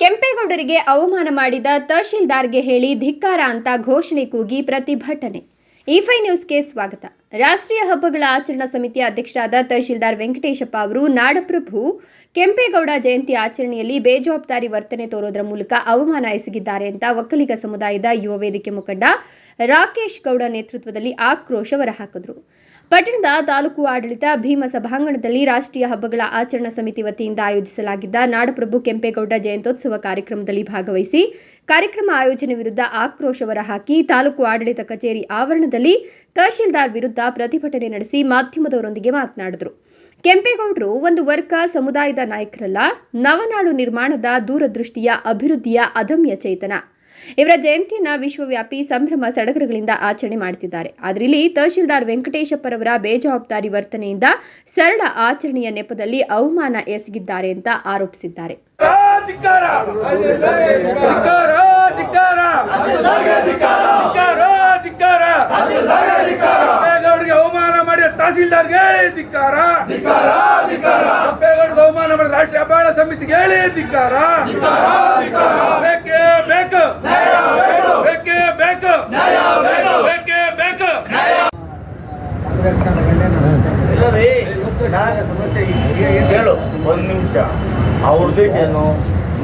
ಕೆಂಪೇಗೌಡರಿಗೆ ಅವಮಾನ ಮಾಡಿದ ತಹಶೀಲ್ದಾರ್ಗೆ ಹೇಳಿ ಧಿಕ್ಕಾರ ಅಂತ ಘೋಷಣೆ ಕೂಗಿ ಪ್ರತಿಭಟನೆ. ಇಫೈ ನ್ಯೂಸ್ಗೆ ಸ್ವಾಗತ. ರಾಷ್ಟ್ರೀಯ ಹಬ್ಬಗಳ ಆಚರಣಾ ಸಮಿತಿಯ ಅಧ್ಯಕ್ಷರಾದ ತಹಶೀಲ್ದಾರ್ ವೆಂಕಟೇಶಪ್ಪ ಅವರು ನಾಡಪ್ರಭು ಕೆಂಪೇಗೌಡ ಜಯಂತಿ ಆಚರಣೆಯಲ್ಲಿ ಬೇಜವಾಬ್ದಾರಿ ವರ್ತನೆ ತೋರೋದರ ಮೂಲಕ ಅವಮಾನ ಎಸಗಿದ್ದಾರೆ ಅಂತ ಒಕ್ಕಲಿಗ ಸಮುದಾಯದ ಯುವ ವೇದಿಕೆ ಮುಖಂಡ ರಾಕೇಶ್ ಗೌಡ ನೇತೃತ್ವದಲ್ಲಿ ಆಕ್ರೋಶ ಹೊರಹಾಕಿದ್ರು. ಪಟ್ಟಣದ ತಾಲೂಕು ಆಡಳಿತ ಭೀಮ ಸಭಾಂಗಣದಲ್ಲಿ ರಾಷ್ಟ್ರೀಯ ಹಬ್ಬಗಳ ಆಚರಣಾ ಸಮಿತಿ ವತಿಯಿಂದ ಆಯೋಜಿಸಲಾಗಿದ್ದ ನಾಡಪ್ರಭು ಕೆಂಪೇಗೌಡ ಜಯಂತ್ಯೋತ್ಸವ ಕಾರ್ಯಕ್ರಮದಲ್ಲಿ ಭಾಗವಹಿಸಿ ಕಾರ್ಯಕ್ರಮ ಆಯೋಜನೆ ವಿರುದ್ಧ ಆಕ್ರೋಶ ಹೊರಹಾಕಿ ತಾಲೂಕು ಆಡಳಿತ ಕಚೇರಿ ಆವರಣದಲ್ಲಿ ತಹಶೀಲ್ದಾರ್ ವಿರುದ್ಧ ಪ್ರತಿಭಟನೆ ನಡೆಸಿ ಮಾಧ್ಯಮದವರೊಂದಿಗೆ ಮಾತನಾಡಿದರು. ಕೆಂಪೇಗೌಡರು ಒಂದು ವರ್ಗ ಸಮುದಾಯದ ನಾಯಕರಲ್ಲ, ನವನಾಡು ನಿರ್ಮಾಣದ ದೂರದೃಷ್ಟಿಯ ಅಭಿವೃದ್ಧಿಯ ಅದಮ್ಯ ಚೇತನ. ಇವರ ಜಯಂತಿಯನ್ನ ವಿಶ್ವವ್ಯಾಪಿ ಸಂಭ್ರಮ ಸಡಗರಗಳಿಂದ ಆಚರಣೆ ಮಾಡುತ್ತಿದ್ದಾರೆ ಆದರೆ ಇಲ್ಲಿ ತಹಶೀಲ್ದಾರ್ ವೆಂಕಟೇಶಪ್ಪರವರ ಬೇಜವಾಬ್ದಾರಿ ವರ್ತನೆಯಿಂದ ಸರಳ ಆಚರಣೆಯ ನೆಪದಲ್ಲಿ ಅವಮಾನ ಎಸಗಿದ್ದಾರೆ ಅಂತ ಆರೋಪಿಸಿದ್ದಾರೆ. ಅವಮಾನ ಮಾಡಿ ತಹಸೀಲ್ದಾರ್ಗೆ ಧಿಕ್ಕಾರ! ಅವಮಾನ ಮಾಡಿ ರಾಷ್ಟ್ರೀಯ ಸಮಿತಿಗೆ ಹೇಳಿ ಧಿಕ್ಕಾರ! ಹೇಳು ಒಂದು ನಿಮಿಷ. ಅವ್ರ ಉದ್ದೇಶ ಏನು?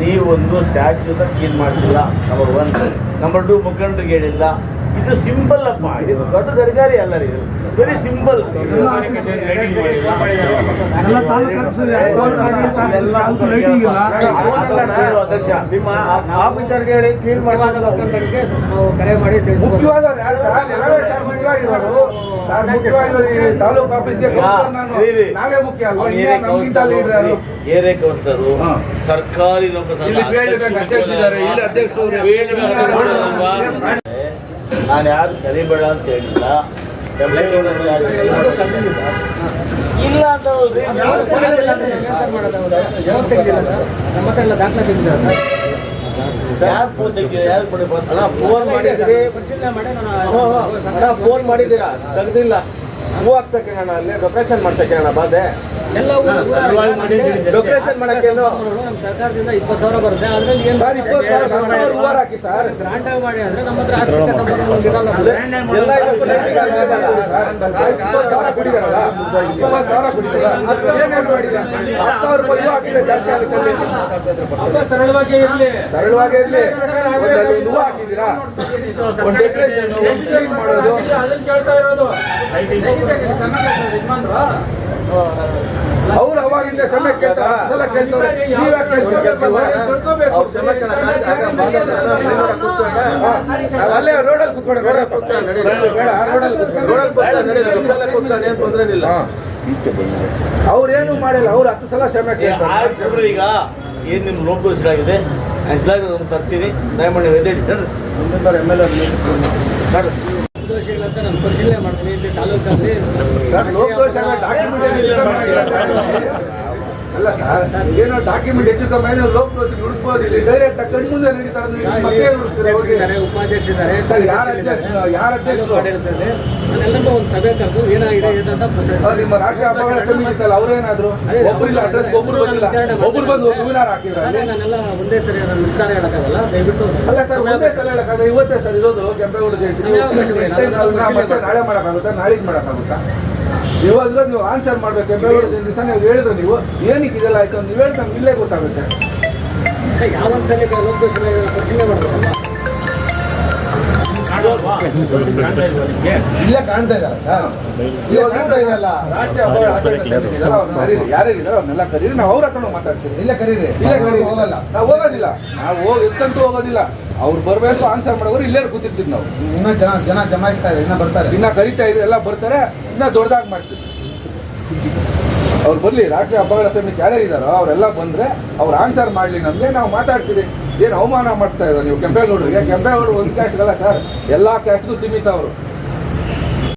ನೀವೊಂದು ಸ್ಟ್ಯಾಚ್ಯೂನ ಕ್ಲೀನ್ ಮಾಡಿಸಿಲ್ಲ ನಂಬರ್ ಒನ್ ನಂಬರ್ ಟು ಮುಖಂಡರಿಗೆ ಹೇಳಿಲ್ಲ. ಇದು ಸಿಂಪಲ್ ಅಪ್ಪ. ಇದು ದೊಡ್ಡ ದರ್ಗಾರಿ ಅಲ್ಲ ರೀ ಇದು. ವೆರಿ ಸಿಂಪಲ್ ಅಧ್ಯಕ್ಷ. ನಿಮ್ಮ ಆಫೀಸರ್ಗೆ ಹೇಳಿ ಕ್ಲೀನ್ ಕರೆ ಮಾಡಿ ತಾಲೂಕು ಆಫೀಸ್ಗೆ. ನಾವೇ ಮುಖ್ಯ. ಸರ್ಕಾರಿ ಲೋಕಸಭೆ ಅಧ್ಯಕ್ಷರು ನಾನು ಯಾರು ಕರಿಬೇಡ ಅಂತ ಹೇಳಿಲ್ಲ. ಇಲ್ಲ ಅಂತ. ಯಾರು ಫೋನ್ ತೆಗ್ದಿರ ಯಾರು ಅಣ್ಣ ಫೋನ್ ಮಾಡಿದ್ರಿ ಫೋನ್ ಮಾಡಿದ್ದೀರಾ? ತೆಗ್ದಿಲ್ಲ. ಹೂ ಹಾಕ್ಸಕ್ಕೆ ಅಣ್ಣ, ಅಲ್ಲಿ ಲೊಕೇಶನ್ ಮಾಡ್ಸಕ್ಕೆ ಅಣ್ಣ, ಬಾಧೆ. ಡೆಕೋರೇಷನ್ ನಮ್ಮ ಸರ್ಕಾರದಿಂದ ಇಪ್ಪತ್ತು ಸಾವಿರ ಬರುತ್ತೆ. ಅದ್ರಲ್ಲಿ ಏನು ಸರ್, ಇಪ್ಪತ್ತು ಸಾವಿರ, ಸಾವಿರ ಹೂವಾರ ಹಾಕಿ ಸರ್. ಗ್ರಾಂಟ್ ಆಗಿ ಮಾಡಿ ಅಂದ್ರೆ ನಮ್ಮ ಹತ್ರ ಆರ್ಥಿಕ ಸಂಪನ್ಮೂಲ ಇರಲ್ಲ. ಎಲ್ಲ ಇವತ್ತು ಲೈಟಿಂಗ್ ಆಗಿದೆಯಲ್ಲ. ಇಪ್ಪತ್ತು ಸಾವಿರ ಕೊಟ್ಟಿದ್ದಾರಲ್ಲ? ಇಪ್ಪತ್ತು ಸಾವಿರ ಕೊಟ್ಟಿದ್ದಾರ? ಹತ್ತು ಏನೇನು ಮಾಡಿದ್ದೀರಾ? ಹತ್ತು ಸಾವಿರ ರೂಪಾಯಿ ಹಾಕಿದ್ರೆ ಜಾಸ್ತಿ ಆಗುತ್ತೆ ಅಲ್ಲಿ. ಸರಳವಾಗಿ ಇರಲಿ. ಸರಳವಾಗಿ ಇರಲಿ. ಒಂದೆರಡು ಹಾಕಿದ್ದೀರಾ? ಒಂದು ಡೆಕೋರೇಷನ್ ಒಂದು ಕ್ಲೀನ್ ಮಾಡೋದು. ಅದನ್ನ ಕೇಳ್ತಾ ಇರೋದು. ಅವ್ರು ಅವಾಗಿಂದ ಸಮಯ ಕೇಳ್ತಾರೆ ಸಲ ಕೇಳ್ತಾರೆ ಅಲ್ಲೇ ರೋಡಲ್ಲಿ ಕೂತ್ಕೊಂಡು ರೋಡಲ್ಲಿ ಕೂತ್ಕೊಂಡು ರೋಡಲ್ಲಿ ಕೂತ್ಕೊಂಡು ರೋಡಲ್ಲಿ ಕೂತ್ಕೊಂಡು ನಡೀರಿ. ರಸ್ತೆಯಲ್ಲೇ ಕೂತ್ಕೊಂಡು ಏನ್ ತೊಂದ್ರೆ ಇಲ್ಲ. ಅವ್ರೇನು ಮಾಡಿಲ್ಲ ಅವ್ರು ಹತ್ತು ಸಲ ಸಮಯ ಕೇಳ್ತಾರೆ. ಈಗ. ಏನ್ ನಿಮ್ ಲೋಪದೋಷಗಳಾಗಿದೆ ನಾನು ತರ್ತೀನಿ. ದಯಮಾಡಿ ಎದ್ದೇಳಿ. ನಡ್ರಿ. ಎಂ ಎಲ್ ನಡ್ರಿ. ದೋಷಗಳಂತ ನಾನು ಪರಿಶೀಲನೆ ಮಾಡ್ತೀನಿ. ತಾಲೂಕಲ್ಲಿ ಅಲ್ಲ ಸರ್ ಏನೋ ಡಾಕ್ಯುಮೆಂಟ್ ಹೆಚ್ಚು ಕಮ್ಮಿ ಆದ್ರೆ ಲೋಕದೋಷ ಹುಡುಕ್ಬೋದು. ಇಲ್ಲಿ ಡೈರೆಕ್ಟ್ ಕಣ್ಣು ಮುಂದೆ ನಡೀತಾರೆ ಉಪಾಧ್ಯಕ್ಷರಿದ್ದಾರೆ? ಸರ್ ಯಾರ ಅಧ್ಯಕ್ಷ ಯಾರ ಅಧ್ಯಕ್ಷರು? ನಾನೆಲ್ಲರಿಗೂ ಒಂದು ಸಭೆ ಕರೆದು ಏನಾಗಿದೆ ನಿಮ್ಮ ರಾಷ್ಟ್ರೀಯ ಅಪಘಾತ ಸಮಿತಿ ಇತ್ತಲ್ಲ ಅವ್ರೇನಾದ್ರು ಒಬ್ಬರಿಲ್ಲ ಅಡ್ರೆಸ್ ಒಬ್ರು ಬಂದಿಲ್ಲ. ಒಬ್ರು ಬಂದು ಹೂವಿನಾರ ಹಾಕಿದ್ರ ನಾನೆಲ್ಲ ಒಂದೇ ಸರಿ ನಿರ್ಧಾರ ಹೇಳಕ್ಕಾಗಲ್ಲ ದಯವಿಟ್ಟು ಅಲ್ಲ ಸರ್ ಒಂದೇ ಸಲ ಹೇಳಕ್ಕಾಗ ಇವತ್ತೇ ಸರ್ ಇರೋದು ಕೆಂಪೇಗೌಡ ಜಯಂತಿ. ನಾಳೆ ಮಾಡಕ್ಕಾಗುತ್ತಾ? ನಾಳೆ ಮಾಡಕ್ಕಾಗುತ್ತಾ? ಇವಾಗ ನೀವು ಆನ್ಸರ್ ಮಾಡ್ಬೇಕು ಜಯಂತಿ ದಿವಸ ನೀವು ಹೇಳಿದ್ರೆ ನೀವು, ಏನಕ್ಕೆ ಇದೆಲ್ಲ ಆಯ್ತು ಅಂತ ನೀವು ಹೇಳ್ತಾ ಇಲ್ಲೇ ಗೊತ್ತಾಗುತ್ತೆ. ಯಾವ ಪ್ರಶ್ನೆ ಮಾಡ್ಬೇಕಲ್ಲ ಇಲ್ಲೇ ಕಾಣ್ತಾ ಇದಾರೆ ಸರ್. ಇಲ್ಲೇ ಕಾಣ್ತಾ ಇದೆಯಲ್ಲ ಕರೀರಿ ಯಾರ್ಯಾರಿದ್ದಾರೆ ಅವ್ರನ್ನೆಲ್ಲ ಕರೀರಿ. ನಾವು ಅವ್ರ ಹತ್ರ ಮಾತಾಡ್ತೀವಿ. ಇಲ್ಲೇ ಕರೀರಿ. ಇಲ್ಲೇ ಕರೀರಿ. ಹೋಗಲ್ಲ. ನಾವು ಹೋಗೋದಿಲ್ಲ. ನಾವು ಹೋಗಿ ಎತ್ತಂತೂ ಹೋಗೋದಿಲ್ಲ. ಅವ್ರು ಬರಬೇಕು ಆನ್ಸರ್ ಮಾಡೋರು ಇಲ್ಲೇ ಕೂತಿರ್ತೀವಿ ನಾವು. ಇನ್ನೂ ಜನ ಜನ ಜಮಾಯಿಸ್ತಾ ಇನ್ನ ಬರ್ತಾರೆ. ಇನ್ನ ಕರಿತಾ ಇದ್ರೆ ಎಲ್ಲ ಬರ್ತಾರೆ ಇನ್ನ ದೊಡ್ಡದಾಗಿ ಮಾಡ್ತೀವಿ. ಅವ್ರು ಬರ್ಲಿ, ರಾಷ್ಟ್ರೀಯ ಹಬ್ಬಗಳ ಸಮಿತಿ ಯಾರ್ಯಾರಿದ್ದಾರೋ ಅವರೆಲ್ಲ ಬಂದ್ರೆ ಅವ್ರು ಆನ್ಸರ್ ಮಾಡ್ಲಿ ನಮ್ಗೆ, ನಾವು ಮಾತಾಡ್ತೀವಿ. ಏನು ಅವಮಾನ ಮಾಡ್ತಾ ಇದ್ದಾರೆ ನೀವು? ಕೆಂಪೇಗೌಡರಿಗೆ? ಕೆಂಪೇಗೌಡರು ಒಂದು ಕ್ಯಾಸ್ಟ್ಗಲ್ಲ ಸರ್ ಎಲ್ಲಾ ಕ್ಯಾಸ್ಟ್ಗೂ ಸೀಮಿತ ಅವರು.